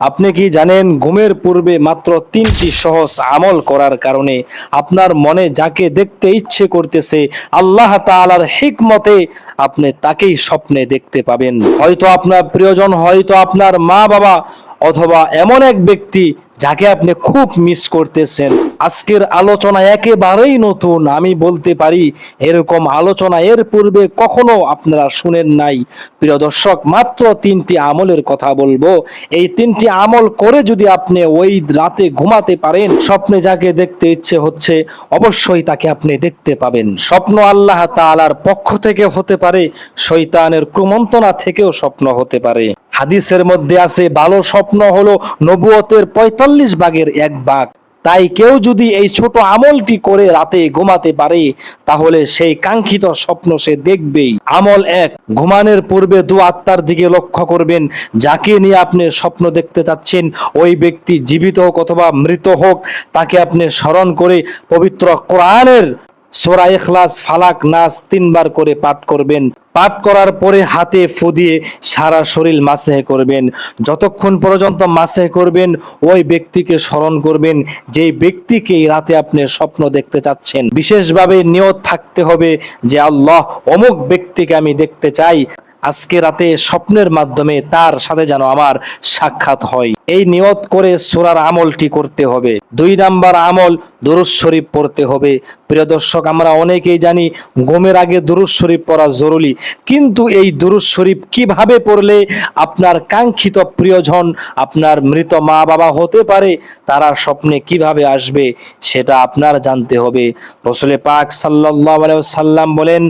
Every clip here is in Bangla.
আপনি কি জানেন ঘুমের পূর্বে মাত্র তিনটি সহজ আমল করার কারণে আপনার মনে যাকে দেখতে ইচ্ছে করতেছে আল্লাহ তালার হিকমতে আপনি তাকেই স্বপ্নে দেখতে পাবেন। হয়তো আপনার প্রিয়জন, হয়তো আপনার মা বাবা অথবা এমন এক ব্যক্তি যাকে আপনি খুব মিস করতেছেন। আজকের আলোচনা একেবারেই নতুন। আমি বলতে পারি, এরকম আলোচনা এর পূর্বে কখনো আপনারা শুনেন নাই। প্রিয় দর্শক, মাত্র তিনটি আমলের কথা বলব। এই তিনটি আমল করে যদি আপনি ওই রাতে ঘুমাতে পারেন, স্বপ্নে যাকে দেখতে ইচ্ছে হচ্ছে, অবশ্যই তাকে আপনি দেখতে পাবেন। স্বপ্ন আল্লাহ তালার পক্ষ থেকে হতে পারে শৈতানের কুমন্ত্রণা থেকেও স্বপ্ন হতে পারে। হাদিসের মধ্যে আছে, ভালো স্বপ্ন হলো নবুয়তের পঁয়তাল্লিশ ভাগের এক বাঘ। তাই কেউ যদি এই ছোট আমলটি করে রাতে ঘুমাতে পারে, তাহলে সেই কাঙ্ক্ষিত স্বপ্ন সে দেখবেই। আমল এক, ঘুমানোর পূর্বে দু আত্মার দিকে লক্ষ্য করবেন, যাকে নিয়ে আপনি স্বপ্ন দেখতে চাচ্ছেন, ওই ব্যক্তি জীবিত হোক অথবা মৃত হোক, তাকে আপনি স্মরণ করে পবিত্র কোরআনের সোরা ইখলাস, ফালাক, নাস তিনবার করে পাঠ করবেন। পাঠ করার পরে হাতে ফু দিয়ে সারা শরীর মাসে করবেন। যতক্ষণ পর্যন্ত মাসে করবেন, ওই ব্যক্তিকে স্মরণ করবেন, যেই ব্যক্তিকে এই রাতে আপনি স্বপ্ন দেখতে চাচ্ছেন। বিশেষভাবে নিয়ত থাকতে হবে যে আল্লাহ অমুক ব্যক্তিকে আমি দেখতে চাই। আজকে রাতে স্বপ্নের মাধ্যমে তার সাথে যেন আমার সাক্ষাৎ হয়। এই নিয়ত করে সোরার আমলটি করতে হবে। দুই নাম্বার আমল দুরুজ শরীফ পড়তে হবে। প্রিয় দর্শক, আমরা অনেকেই জানি ঘুমের আগে দুরুজ শরীফ পড়া জরুরি। কিন্তু এই দুরুজ শরীফ কীভাবে পড়লে আপনার কাঙ্ক্ষিত প্রিয়জন, আপনার মৃত মা বাবা হতে পারে, তারা স্বপ্নে কীভাবে আসবে, সেটা আপনার জানতে হবে। রসুলে পাক সাল্লাহ সাল্লাম বলেন,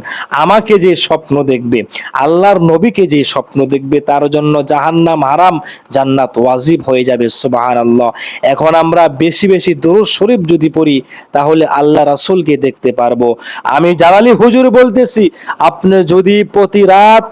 আমাকে যে স্বপ্ন দেখবে, আল্লাহর নবীকে যে স্বপ্ন দেখবে, তার জন্য জাহান্নাম হারাম, জান্নাত ওয়াজিব হয়ে যাবে সুবাহান আল্লাহ এখন আমরা বেশি বেশি দরুদ শরীফ যদি পড়ি, তাহলে আল্লাহ রাসূলকে দেখতে পারব। আমি জালালি হুজুর বলতেছি, আপনি যদি প্রতি রাত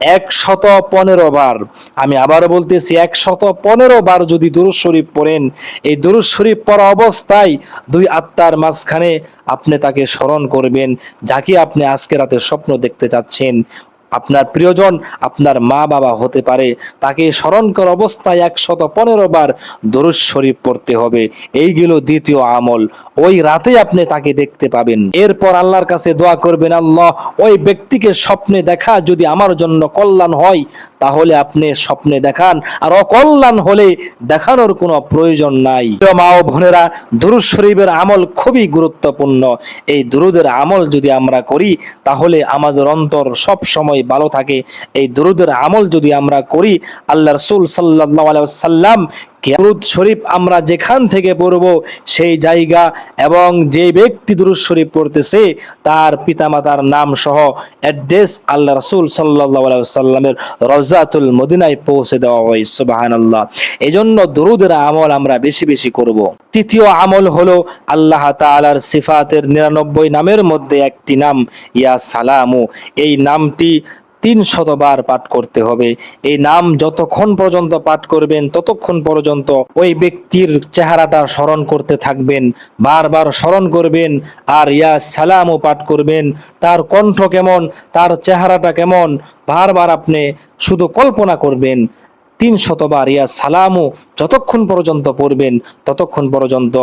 একশত পনেরো বার, আমি আবার বলতেছি একশত পনেরো বার যদি দুরুদ শরীফ পড়েন, এই দুরুদ শরীফ পড়া অবস্থায় দুই আত্মার মাঝখানে আপনি তাকে স্মরণ করবেন, যাকে আপনি আজকে রাতে স্বপ্ন দেখতে চাচ্ছেন আপনার প্রিয়জন, আপনার মা বাবা হতে পারে। তাকে স্মরণ করা অবস্থায় একশত পনেরো বার দরুদ শরীফ পড়তে হবে। এইগুলো দ্বিতীয় আমল। ওই রাতে আপনি তাকে দেখতে পাবেন। এরপর আল্লাহর কাছে দোয়া করবেন, আল্লাহ, ওই ব্যক্তিকে স্বপ্নে দেখা যদি আমার জন্য কল্যাণ হয়, তাহলে আপনি স্বপ্নে দেখান। আর অকল্যাণ হলে দেখানোর কোনো প্রয়োজন নাই। মা ও বোনেরা, দুরুদ শরীফের আমল খুবই গুরুত্বপূর্ণ। এই দুরুদের আমল যদি আমরা করি, তাহলে আমাদের অন্তর সব সময় ভালো থাকে। এই দরুদের আমল যদি আমরা করি আল্লাহ রসুল সাল্লাহ সাল্লাম দুরুদ শরীফ আমরা যেখান থেকে পড়ব, সেই জায়গা এবং যে ব্যক্তি দুরুদ শরীফ পড়তেছে, তার পিতামাতার নাম সহ অ্যাড্রেস আল্লাহ রসুল সাল্লাহ সাল্লামের রজাতুল মদিনায় পৌঁছে দেওয়া হয় সুবাহান আল্লাহ এই জন্য দরুদের আমল আমরা বেশি বেশি করব। তৃতীয় আমল হলো আল্লাহ তালার সিফাতের নিরানব্বই নামের মধ্যে একটি নাম, ইয়া সালামু এই নামটি তিন শতবার পাঠ করতে হবে। এই নাম যতক্ষণ পর্যন্ত পাঠ করবেন, ততক্ষণ পর্যন্ত ওই ব্যক্তির চেহারাটা স্মরণ করতে থাকবেন। বারবার স্মরণ করবেন আর ইয়া সালামও পাঠ করবেন। তার কণ্ঠ কেমন, তার চেহারাটা কেমন, বারবার আপনি শুধু কল্পনা করবেন। তিন শতবার ইয়া সালামু, যতক্ষণ পর্যন্ত পড়বেন, ততক্ষণ পর্যন্ত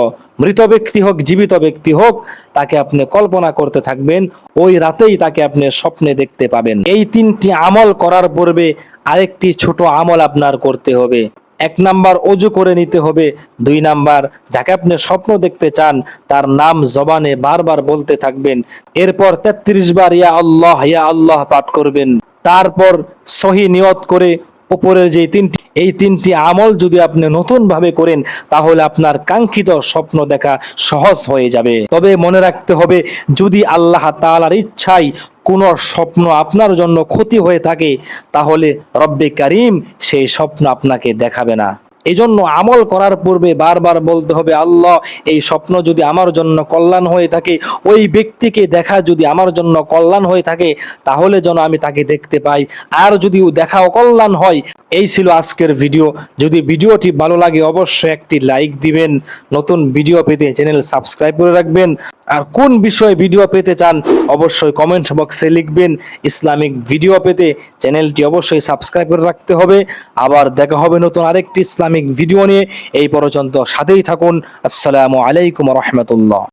মৃত ব্যক্তি হোক, জীবিত ব্যক্তি হোক, তাকে আপনি কল্পনা করতে থাকবেন, ওই রাতেই তাকে আপনি স্বপ্নে দেখতে পাবেন। এই তিনটি আমল করার পূর্বে আরেকটি ছোট আমল আপনার করতে হবে। এক নাম্বার অজু করে নিতে হবে, দুই নাম্বার যাকে আপনি স্বপ্ন দেখতে চান, তার নাম জবানে বারবার বলতে থাকবেন। এরপর তেত্রিশ বার, ইয়া আল্লাহ ইয়া আল্লাহ পাঠ করবেন। তারপর সহি নিয়ত করে উপরের যে তিনটি এই তিনটি আমল যদি আপনি নতুনভাবে করেন, তাহলে আপনার কাঙ্ক্ষিত স্বপ্ন দেখা সহজ হয়ে যাবে। তবে মনে রাখতে হবে, যদি আল্লাহ তালার ইচ্ছায় কোনো স্বপ্ন আপনার জন্য ক্ষতি হয়ে থাকে, তাহলে রব্বে কারিম সেই স্বপ্ন আপনাকে দেখাবে না। এজন্য আমল করার পূর্বে বারবার বলতে হবে, আল্লাহ, এই স্বপ্ন যদি আমার জন্য কল্যাণ হয়ে থাকে, ওই ব্যক্তিকে দেখা যদি আমার জন্য কল্যাণ হয়ে থাকে, তাহলে যেন আমি তাকে দেখতে পাই। আর যদি দেখা অকল্যাণ হয়, এই ছিল আজকের ভিডিও। যদি ভিডিওটি ভালো লাগে, অবশ্যই একটি লাইক দিবেন। নতুন ভিডিও পেতে চ্যানেল সাবস্ক্রাইব করে রাখবেন। আর কোন বিষয়ে ভিডিও পেতে চান, অবশ্যই কমেন্ট বক্সে লিখবেন। ইসলামিক ভিডিও পেতে চ্যানেলটি অবশ্যই সাবস্ক্রাইব করে রাখতে হবে। আবার দেখা হবে নতুন আরেকটি ইসলামিক ইসলামিক ভিডিও নিয়ে এই পর্যন্ত সাথেই থাকুন। আসসালামু আলাইকুম রহমতুল্লাহ।